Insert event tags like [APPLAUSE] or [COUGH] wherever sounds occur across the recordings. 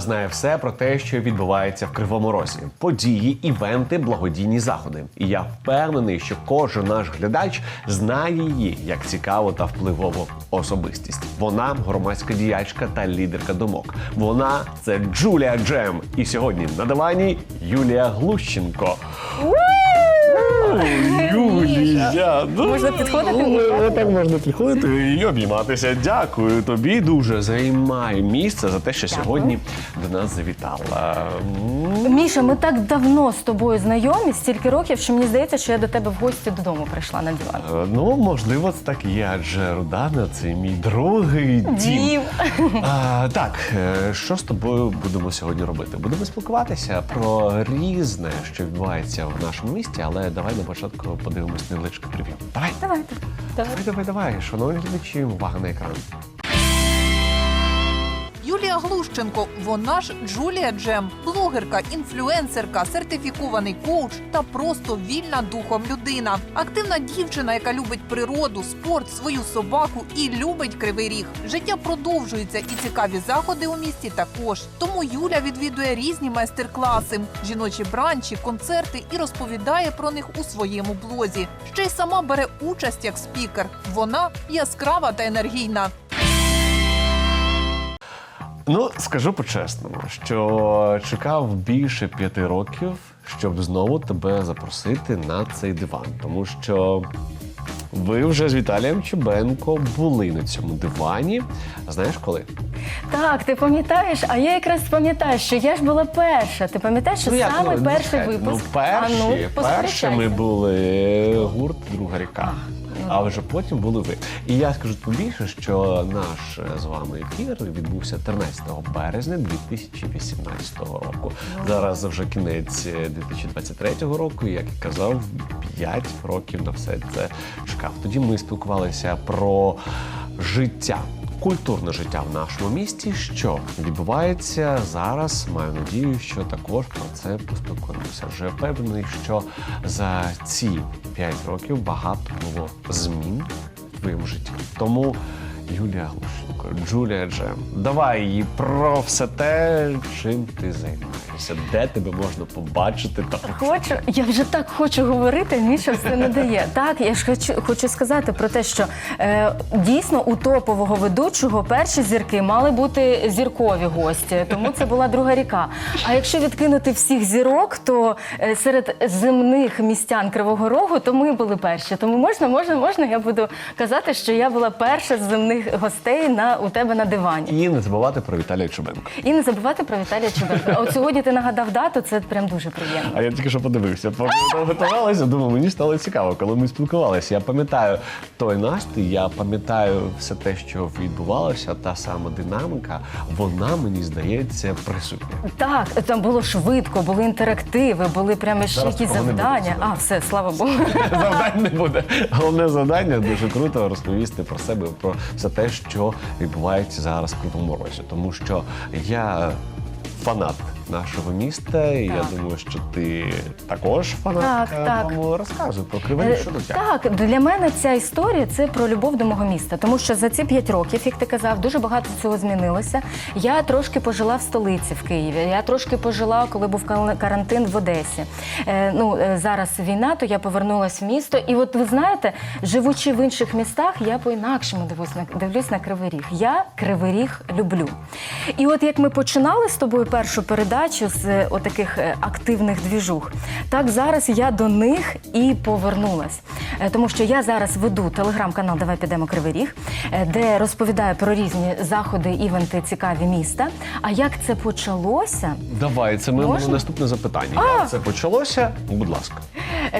Вона знає все про те, що відбувається в Кривому Розі: події, івенти, благодійні заходи. І я впевнений, що кожен наш глядач знає її як цікаву та впливову особистість. Вона громадська діячка та лідерка думок. Вона це Джулія Джем. І сьогодні на дивані Юлія Глущенко. Ну, Можна підходити? ну, Так можна підходити і обійматися. Дякую тобі дуже. Займай місце за те, що Дякую. сьогодні до нас завітала. Міша, ми так давно з тобою знайомі, стільки років, що мені здається, що я до тебе в гості додому прийшла на диван. е, Ну, можливо, це так і є, адже Рудана це мій другий дім. А, так, е, що з тобою будемо сьогодні робити? Будемо спілкуватися про різне, що відбувається в нашому місті, але давай на початку подивимось невеличке прев'ю. Давай. Давайте. Давай. Давай, давай, давай, шановні глядачі, увага на екран. Глущенко, вона ж Джулія Джем, блогерка, інфлюенсерка, сертифікований коуч та просто вільна духом людина. Активна дівчина, яка любить природу, спорт, свою собаку і любить кривий ріг. Життя продовжується і цікаві заходи у місті також. Тому Юля відвідує різні майстер-класи, жіночі бранчі, концерти і розповідає про них у своєму блозі. Ще й сама бере участь як спікер. Вона яскрава та енергійна. Ну, скажу по-чесному, що чекав більше п'яти років, щоб знову тебе запросити на цей диван, тому що. Ви вже з Віталієм Чебенко були на цьому дивані. А знаєш коли? Так, ти пам'ятаєш, а я якраз пам'ятаю, що я ж була перша. Ти пам'ятаєш, що як, саме ну, перший чекай, випуск? Ну, перші, а, ну, першими посперечайся. були гурт Друга ріка. А вже потім були ви. І я скажу тобі більше, що наш е, з вами ефір відбувся 13 березня 2018 року. Зараз вже кінець е, 2023 року. і, Як і казав, 5 років на все це чекав. Тоді ми спілкувалися про життя. Культурне життя в нашому місті, що відбувається зараз. Маю надію, що також про це поспілкуємося. Вже впевнений, що за ці 5 років багато було змін в твоєму житті. Тому Юлія Глушенко, Джулія Джем, давай про все те, чим ти займаєшся, де тебе можна побачити та Хочу, я вже так хочу говорити, Міша все не дає. [LAUGHS] Так, я ж хочу, хочу сказати про те, що е, дійсно у топового ведучого перші зірки мали бути зіркові гості, тому це була друга ріка. А якщо відкинути всіх зірок, то е, серед земних містян Кривого Рогу, то ми були перші. Тому можна, можна, можна, я буду казати, що я була перша з земних гостей на у тебе на дивані. і не забувати про Віталія Чубенко. І не забувати про Віталія Чубенка. А От сьогодні ти нагадав дату, це прям дуже приємно. А я тільки що подивився, ми думаю, мені стало цікаво, коли ми спілкувалися. Я пам'ятаю той настрій, я пам'ятаю все те, що відбувалося, та сама динаміка, вона мені здається присутня. Так, там було швидко, були інтерактиви, були прямо ще Зараз якісь того не буде, завдання. А, все, слава Богу. [LAUGHS] Завдань не буде. Головне завдання дуже круто розповісти про себе, про все те, що відбувається зараз в Кривому Розі. Тому що я фанат нашого міста, і я думаю, що ти також фанат. Так, так. Тому розказуй про Кривий Е, що до тебе. Так, для мене ця історія це про любов до мого міста. Тому що за ці п'ять років, як ти казав, дуже багато цього змінилося. Я трошки пожила в столиці в Києві. Я трошки пожила, коли був карантин в Одесі. Е, ну е, зараз війна, то я повернулася в місто. І от ви знаєте, живучи в інших містах, я по-інакшому дивлюсь на дивлюсь на Кривий Ріг. Я Кривий Ріг люблю. І от як ми починали з тобою першу передачу з е, отаких е, активних двіжух, так зараз я до них і повернулась. Е, Тому що я зараз веду телеграм-канал Давай підемо Кривий Ріг, де розповідаю про різні заходи, івенти цікаві міста. А як це почалося? Давай, це ми Можна? наступне запитання. Як це почалося? Будь ласка.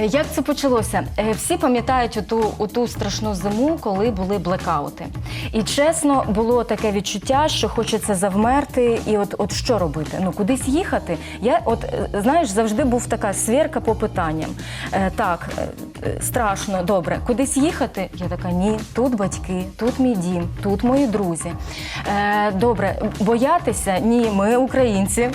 Як це почалося? Всі пам'ятають оту, оту страшну зиму, коли були блекаути. І чесно, було таке відчуття, що хочеться завмерти, і от, от що робити? Ну кудись їхати. Я от е, знаєш, завжди був така свірка по питанням. Е, Так, е, страшно, добре, кудись їхати. Я така, ні, тут батьки, тут мій дім, тут мої друзі. Е, добре, боятися? Ні, ми українці.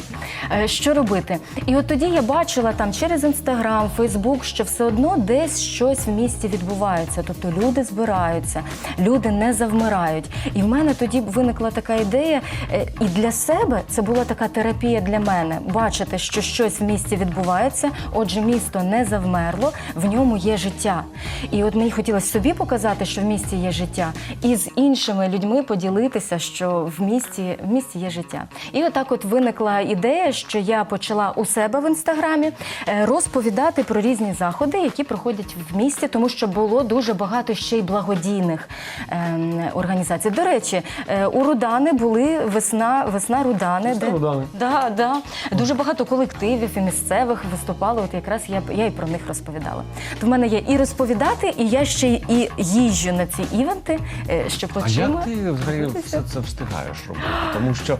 Е, що робити? І от тоді я бачила там через інстаграм, Фейсбук, що все одно десь щось в місті відбувається. Тобто люди збираються, люди не завмирають. І в мене тоді виникла така ідея, е, і для себе це була така терапія для мене. Бачити, що щось в місті відбувається, отже, місто не завмерло, в ньому є життя. І от мені хотілося собі показати, що в місті є життя, і з іншими людьми поділитися, що в місті, в місті є життя. І отак от виникла ідея, що я почала у себе в інстаграмі е, розповідати про різні заходи, які проходять в місті, тому що було дуже багато ще й благодійних ем, організацій. До речі, е, у Рудани були весна, весна Рудани. Весна Рудани. Да, да. Дуже багато колективів і місцевих виступали. От якраз я, я і про них розповідала. То в мене є і розповідати, і я ще і їжджу на ці івенти, е, щоб А як ти взагалі все це встигаєш робити? Тому що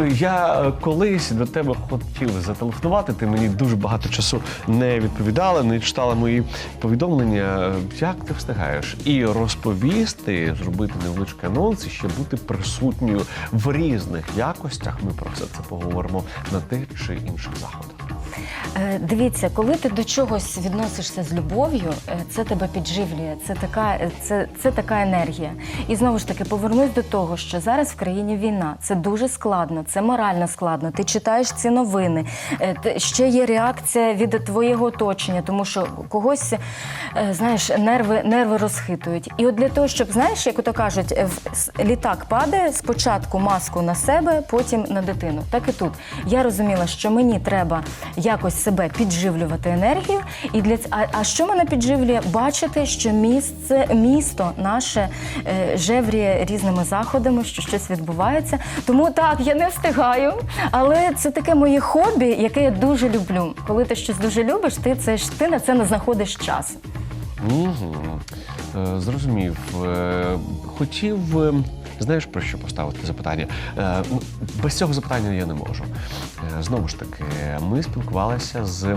е, я колись до тебе хотів зателефонувати, ти мені дуже багато часу не відповідала, не читала мої повідомлення. Як ти встигаєш? І розповісти, зробити невеличкий анонс і ще бути присутньою в різних якостях. Ми про все це поговоримо на тих чи інших заходах. Е, Дивіться, коли ти до чогось відносишся з любов'ю, е, це тебе підживлює. Це така, е, це, це така енергія. І знову ж таки повернусь до того, що зараз в країні війна. Це дуже складно, це морально складно. Ти читаєш ці новини. Ще є реакція від твоєго оточення, тому що когось знаєш, нерви, нерви розхитують. І от для того, щоб знаєш, як ото кажуть, літак падає спочатку маску на себе, потім на дитину. Так і тут я розуміла, що мені треба якось себе підживлювати енергію. І для а, а що мене підживлює? Бачити, що місце, місто наше е, жевріє різними заходами, що щось відбувається. Тому так, я не встигаю, але це таке моє хобі, яке я дуже люблю. Коли ти щось дуже любиш, ти це ж ти на це не знаходиш час. Угу. Е, зрозумів. Е, хотів. Знаєш про що поставити запитання? Е, ну, без цього запитання я не можу. Е, знову ж таки, ми спілкувалися з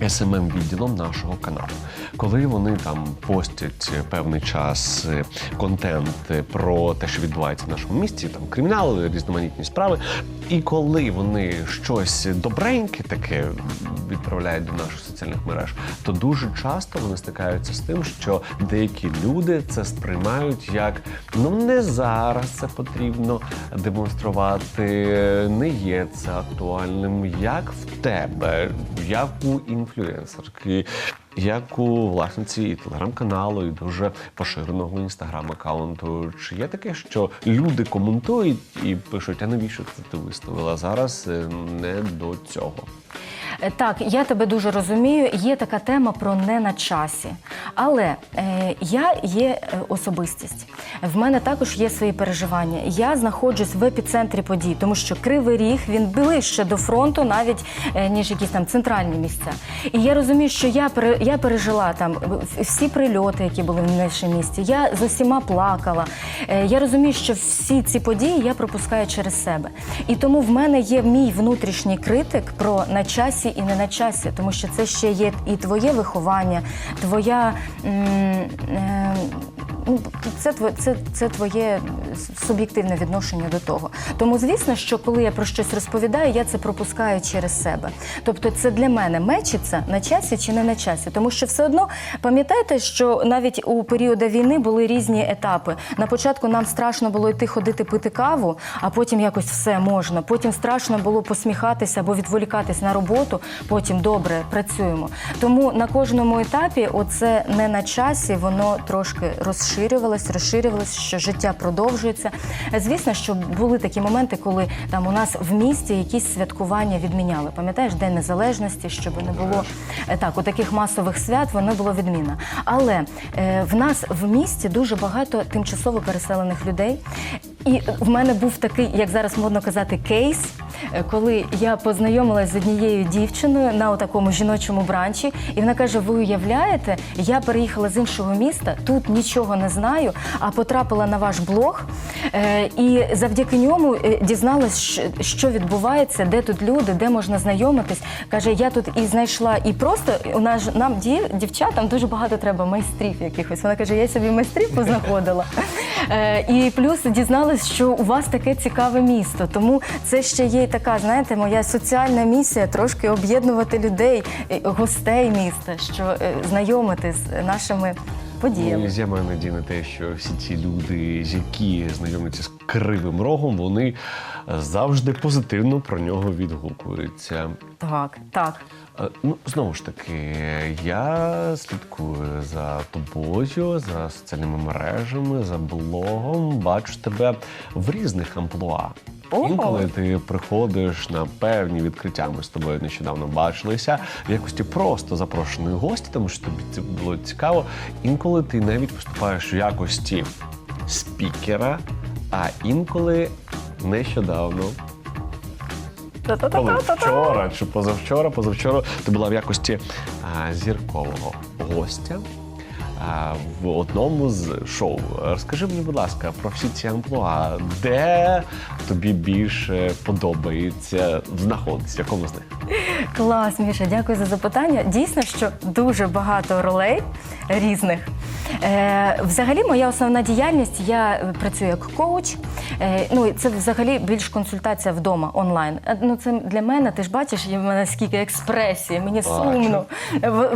smm відділом нашого каналу. Коли вони там постять певний час е, контент про те, що відбувається в нашому місті, там кримінал, різноманітні справи. І коли вони щось добреньке таке відправляють до наших соціальних мереж, то дуже часто вони стикаються з тим, що деякі люди це сприймають як ну не зараз це потрібно демонструвати, не є це актуальним, як в тебе, як у інфлюенсерки. Як у власниці і телеграм-каналу, і дуже поширеного інстаграм-аккаунту. Чи є таке, що люди коментують і пишуть, а навіщо це ти виставила? Зараз е, не до цього. Е, Так, я тебе дуже розумію. Є така тема про не на часі. Але е, я є е, особистість. В мене також є свої переживання. Я знаходжусь в епіцентрі подій, тому що кривий ріг він ближче до фронту, навіть е, ніж якісь там центральні місця. І я розумію, що я я пережила там всі прильоти, які були в нашому місті. Я з усіма плакала. Е, Я розумію, що всі ці події я пропускаю через себе. І тому в мене є мій внутрішній критик про на часі і не на часі, тому що це ще є і твоє виховання, твоя. м, е, це, тво- це, це твоє суб'єктивне відношення до того. Тому, звісно, що коли я про щось розповідаю, я це пропускаю через себе. Тобто, це для мене мечиться на часі чи не на часі. Тому що все одно пам'ятаєте, що навіть у періоди війни були різні етапи. На початку нам страшно було йти ходити пити каву, а потім якось все можна. Потім страшно було посміхатися або відволікатись на роботу. Потім добре працюємо. Тому на кожному етапі, оце не на часі, воно трошки розширювалось, розширювалось, що життя продовжується. Звісно, що були такі моменти, коли там у нас в місті якісь святкування відміняли. Пам'ятаєш, День Незалежності, щоб не було е, так, у таких масових свят, воно було відміна. Але е, в нас в місті дуже багато тимчасово переселених людей. І в мене був такий, як зараз модно казати, кейс. Е, коли я познайомилася з однією дівчиною на такому жіночому бранчі, і вона каже: Ви уявляєте, я переїхала з іншого міста, тут нічого не знаю, а потрапила на ваш блог. е, І завдяки ньому е, дізналась, що відбувається, де тут люди, де можна знайомитись. Каже, я тут і знайшла, і просто у нас нам дів- дівчатам дуже багато треба майстрів якихось. Вона каже, я собі майстрів познаходила. І плюс дізналась, що у вас таке цікаве місто. Тому це ще є така, знаєте, моя соціальна місія трошки об'єднувати людей, гостей міста, що е, знайомити з нашими подіями. Ну, я маю надію на те, що всі ці люди, які знайомляться з кривим рогом, вони е, завжди позитивно про нього відгукуються. Так, так. Е, Ну, знову ж таки, я слідкую за тобою, за соціальними мережами, за блогом. Бачу тебе в різних амплуа. О! Інколи ти приходиш на певні відкриття. Ми з тобою нещодавно бачилися в якості просто запрошеної гості, тому що тобі це було цікаво. Інколи ти навіть виступаєш в якості спікера, а інколи нещодавно коли вчора чи позавчора, позавчора ти була в якості а, зіркового гостя в одному з шоу. Розкажи мені, будь ласка, про всі ці амплуа, де тобі більше подобається знаходитися, якому з них? Клас, Міша, дякую за запитання. Дійсно, що дуже багато ролей різних. Е, взагалі, моя основна діяльність, я е, працюю як коуч. Е, ну, це взагалі більш консультація вдома онлайн. Е, Ну, це для мене, ти ж бачиш, є в мене скільки експресії, мені Бачу. сумно.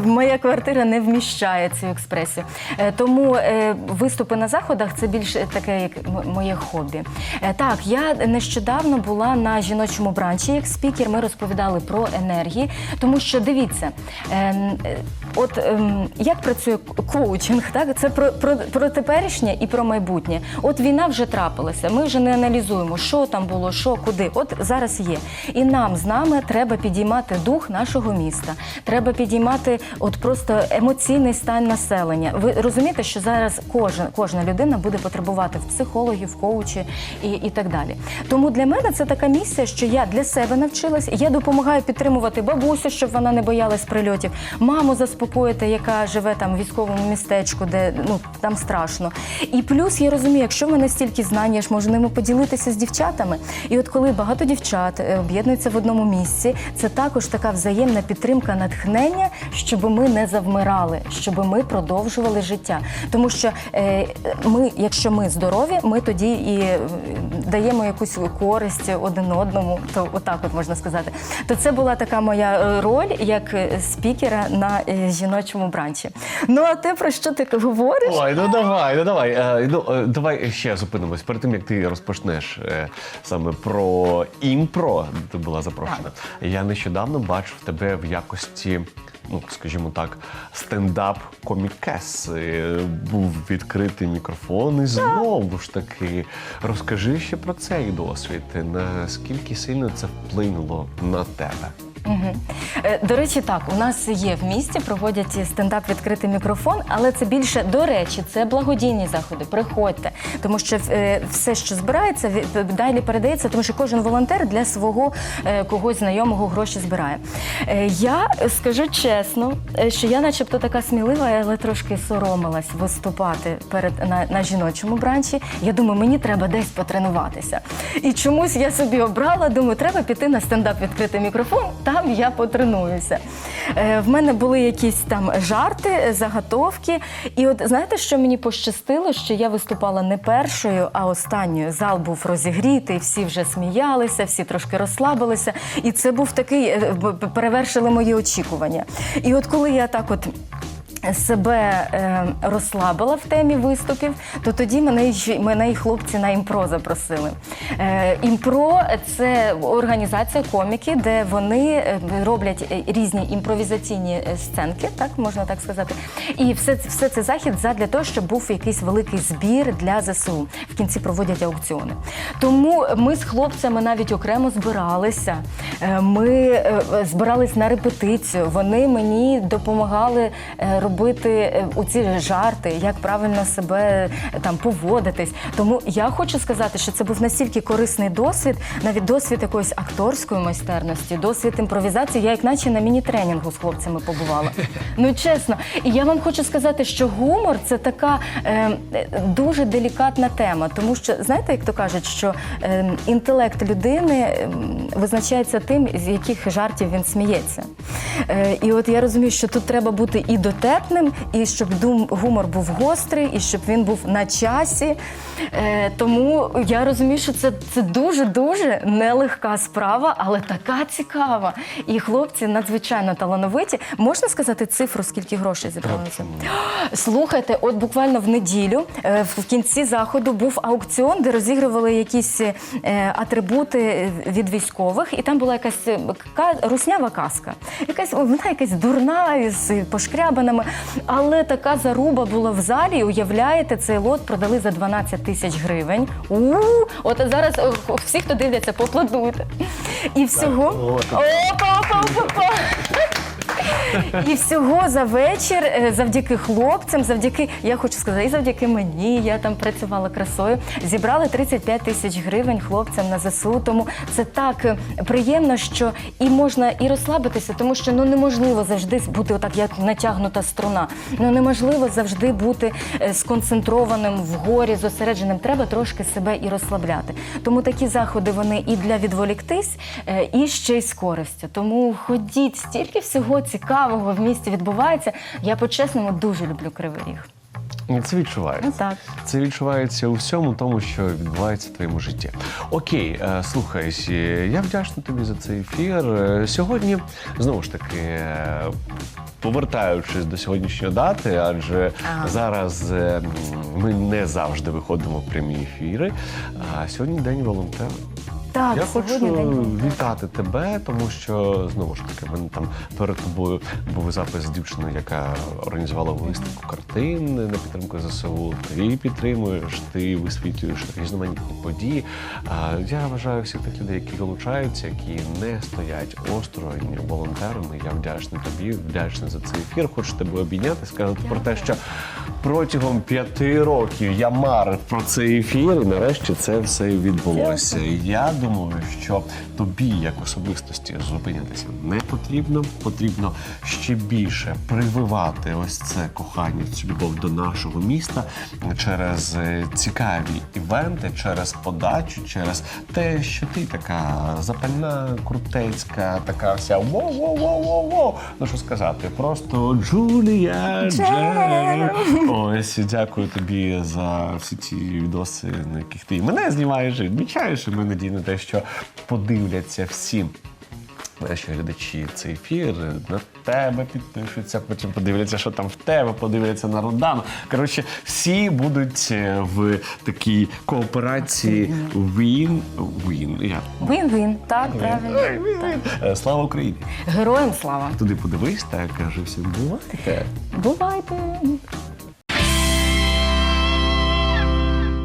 Моя квартира не вміщає цю експресію. Е, Тому е, виступи на заходах це більш таке, як моє хобі. Е, Так, я нещодавно була на жіночому бранчі як спікер. Ми розповідали про енергії, тому що дивіться, ем, е, от ем, як працює коучинг, так це про, про, про теперішнє і про майбутнє. От війна вже трапилася. Ми вже не аналізуємо, що там було, що куди. От зараз є. І нам з нами треба підіймати дух нашого міста. Треба підіймати от просто емоційний стан населення. Ви розумієте, що зараз кожен, кожна людина буде потребувати в психологів, в коучі і, і так далі. Тому для мене це така місія, що я для себе навчилась. Я допомагаю підтримувати бабусю, щоб вона не боялась прильотів, маму заспокоїти, яка живе там в військовому містечку, де ну там страшно. І плюс я розумію, якщо в мене стільки знань, я ж можу ними поділитися з дівчатами. І от коли багато дівчат е, об'єднуються в одному місці, це також така взаємна підтримка, натхнення, щоб ми не завмирали, щоб ми продовжували життя. Тому що е, ми, якщо ми здорові, ми тоді і е, даємо якусь користь один одному, то отак от можна сказати. То це була така моя е, роль як спікера на жіночому бранчі. Ну а те, про що ти говориш? Ой, ну давай, ну давай. Е, ну, е, давай ще зупинимось. Перед тим як ти розпочнеш е, саме про імпро, ти була запрошена. Я нещодавно бачив тебе в якості, ну скажімо так, стендап-комікес. Е, Був відкритий мікрофон, і знову ж таки розкажи ще про цей досвід. Наскільки сильно це вплинуло на тебе? Е, До речі, так, у нас є в місті, проводять стендап відкритий мікрофон, але це більше до речі, це благодійні заходи. Приходьте, тому що е, все, що збирається, далі передається, тому що кожен волонтер для свого е, когось знайомого гроші збирає. Я скажу чесно, що я, начебто, така смілива, але трошки соромилась виступати перед на, на жіночому бранчі. Я думаю, мені треба десь потренуватися. І чомусь я собі обрала, думаю, треба піти на стендап відкритий мікрофон. Там я потренуюся. Е, в мене були якісь там жарти, заготовки. І от знаєте, що мені пощастило, що я виступала не першою, а останньою. Зал був розігрітий, всі вже сміялися, всі трошки розслабилися. І це був такий, е, перевершили мої очікування. І от коли я так от себе е, розслабила в темі виступів, то тоді мене, мене і хлопці на імпро запросили. Е, імпро це організація коміки, де вони е, роблять е, різні імпровізаційні е, сценки, так можна так сказати. І все, все це захід задля того, щоб був якийсь великий збір для ЗСУ. В кінці проводять аукціони. Тому ми з хлопцями навіть окремо збиралися. Ми збирались на репетицію. Вони мені допомагали робити робити е, у ці жарти, як правильно себе е, там поводитись. Тому я хочу сказати, що це був настільки корисний досвід, навіть досвід якоїсь акторської майстерності, досвід імпровізації. Я як наче на міні-тренінгу з хлопцями побувала. Ну чесно, і я вам хочу сказати, що гумор це така е, е, дуже делікатна тема, тому що знаєте, як то кажуть, що е, інтелект людини визначається тим, з яких жартів він сміється. Е, і от я розумію, що тут треба бути і дотепним, і щоб дум, гумор був гострий, і щоб він був на часі. Е, тому я розумію, що це, це дуже дуже нелегка справа, але така цікава. І хлопці надзвичайно талановиті. Можна сказати цифру, скільки грошей зібралося? [GASPS] Слухайте, от буквально в неділю е, в кінці заходу був аукціон, де розігрували якісь е, атрибути від військових, і там була якась е, руснява казка. Якась вона якась дурна із пошкрябаними, але така заруба була в залі. Уявляєте, цей лот продали за 12 тисяч гривень. У от зараз е, всі, хто дивляться, поаплодуйте. І всього. Опа-опа-опа-опа. [LAUGHS] І всього за вечір, е, завдяки хлопцям, завдяки, я хочу сказати, і завдяки мені, я там працювала красою, зібрали 35 тисяч гривень хлопцям на ЗСУ. Тому це так е, приємно, що і можна і розслабитися, тому що ну неможливо завжди бути отак, як натягнута струна. Ну неможливо завжди бути е, сконцентрованим вгорі, зосередженим. Треба трошки себе і розслабляти. Тому такі заходи вони і для відволіктись, і ще й з користю. Тому ходіть, стільки всього цікавого в місті відбувається. Я по-чесному дуже люблю кривий ріг. Це відчувається. Ну, так. Це відчувається у всьому тому, що відбувається в твоєму житті. Окей, е, слухай, е, я вдячний тобі за цей ефір. Е, Сьогодні знову ж таки. Повертаючись до сьогоднішньої дати, адже Ага. зараз ми не завжди виходимо в прямі ефіри. А сьогодні день волонтера. Так, Я хочу день вітати тебе, тому що знову ж таки, в мене там перед тобою був запис з дівчиною, яка організувала виставку картин на підтримку ЗСУ. Ти її підтримуєш, ти висвітлюєш різноманітні події. Я вважаю всіх тих людей, які долучаються, які не стоять осторонь волонтерами. Я вдячний тобі, вдячний за цей ефір. Хочу тебе обійняти, сказати про те, що протягом п'яти років я марив про цей ефір, і нарешті це все відбулося. Я думаю, що тобі, як особистості, зупинятися не потрібно. Потрібно ще більше прививати ось це кохання, цю любов до нашого міста через е, цікаві івенти, через подачу, через те, що ти така запальна, крутецька, така вся воу-воу-воу-воу-воу. Ну що сказати, просто Джулія Джем. Ось дякую тобі за всі ці відоси, на яких ти і мене знімаєш, і відмічаєш. І ми надії на те, що подивляться всі. Наші глядачі цей ефір на тебе підпишуться, потім подивляться, що там в тебе, подивляться на Родану. Коротше, всі будуть е, в такій кооперації Win-Win. Вин-вин, так, правильно. Е, Слава Україні! Героям слава! Туди подивись та каже всім бувайте. Бувайте!